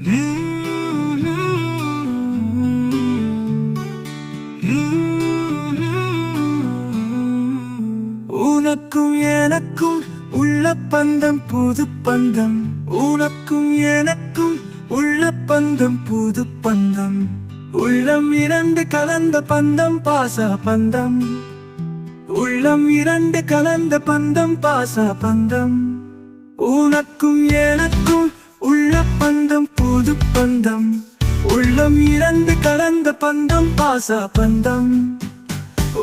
உனக்கும் எனக்கும் உள்ள பந்தம் புது பந்தம். உனக்கும் எனக்கும் உள்ள பந்தம் புது பந்தம். உள்ளம் இரண்டு கலந்த பந்தம் பாச பந்தம். உள்ளம் இரண்டு கலந்த பந்தம் பாச பந்தம். உனக்கும் எனக்கும் உள்ள பந்தம் புது பந்தம். உள்ளம் இறந்து கலந்த பந்தம் பாசா பந்தம்.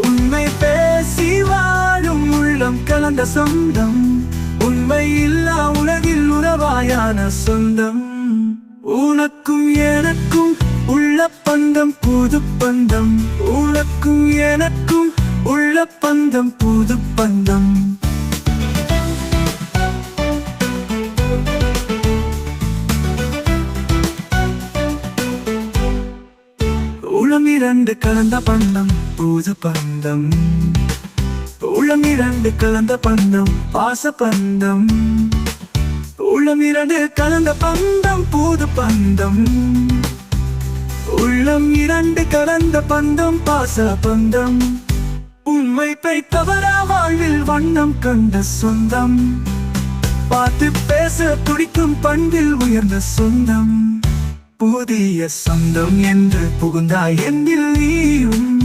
உண்மை பேசி வாழும் உள்ளம் கலந்த சொந்தம். உண்மை இல்லா உலகில் உறவாயான சொந்தம். உனக்கும் எனக்கும் உள்ள பந்தம் புது பந்தம். உனக்கும் எனக்கும் உள்ள பந்தம் புது பந்தம். இரண்டு கலந்த பண்ணம் பூஜ பந்தம். உளம் இரண்டு கலந்த பந்தம் பாச பந்தம். உளம் இரண்டு கலந்த பந்தம் பூது பந்தம். உள்ளம் இரண்டு கலந்த பந்தம் பாச பந்தம். உண்மை பைத்தவரா வாழ்வில் வண்ணம் கண்ட சொந்தம். பார்த்து பேச துடிக்கும் பண்பில் உயர்ந்த சொந்தம். புதிய சொந்தம் என்று புகுந்தாய் என்னில் நீயும்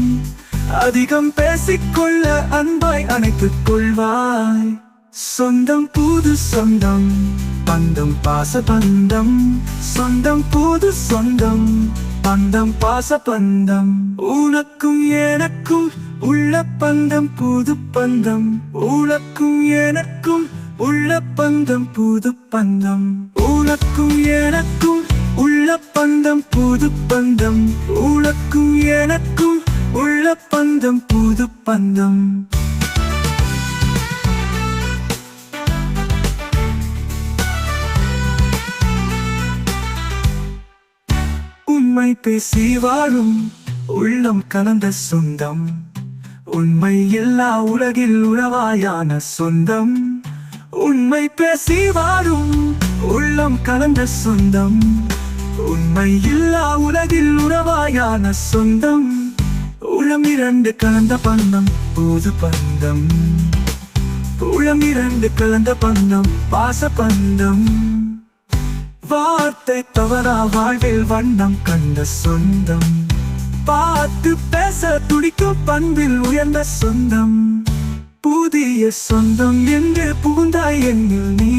அதிகம் பேசிக்கொள்ள அன்பாய் அணைத்துக் கொள்வாய். சொந்தம் புது சொந்தம் பந்தம் பாச பந்தம். சொந்தம் புது சொந்தம் பந்தம் பாச பந்தம். உனக்கும் எனக்கும் உள்ள பந்தம் புது பந்தம். உனக்கும் எனக்கும் உள்ள பந்தம் புது பந்தம். உனக்கும் எனக்கும் உள்ள பந்தம் புது பந்தம் உனக்கும் எனக்கும் உள்ள பந்தம் புது பந்தம் உண்மை பேசி வாழும் உள்ளம் கலந்த சொந்தம். உண்மை எல்லா உலகில் உறவாயான சொந்தம். உண்மை பேசி வாழும் உள்ளம் கலந்த சொந்தம். உண்மை இல்லா உலகில் உறவாயான சொந்தம். உளம் இரண்டு கலந்த பந்தம் புது பந்தம். உளம் இரண்டு கலந்த பந்தம் பாச பந்தம். வார்த்தை தவறா வாழ்வில் வண்ணம் கண்ட சொந்தம். பார்த்து பேச துடிக்கும் பண்பில் உயர்ந்த சொந்தம். புதிய சொந்தம் என்று புகுந்தாய் என்னில் நீ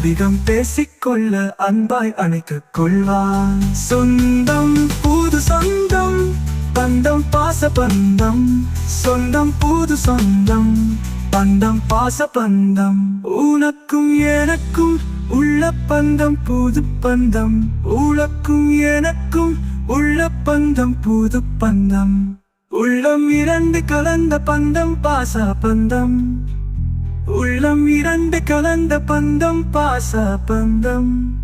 அதிகம் பேசிக்கொள்ள அன்பாய் அணைத்துக் கொள்வான். சொந்தம் புது சொந்தம் பந்தம் பாச பந்தம். சொந்தம் புது சொந்தம் பந்தம் பாச பந்தம். உனக்கும் எனக்கும் உள்ள பந்தம் புது பந்தம். உனக்கும் எனக்கும் உள்ள பந்தம் புது பந்தம். உள்ளம் இரண்டு கலந்த பந்தம் பாச பந்தம். கலந்த பந்தம் பாச பந்தம்.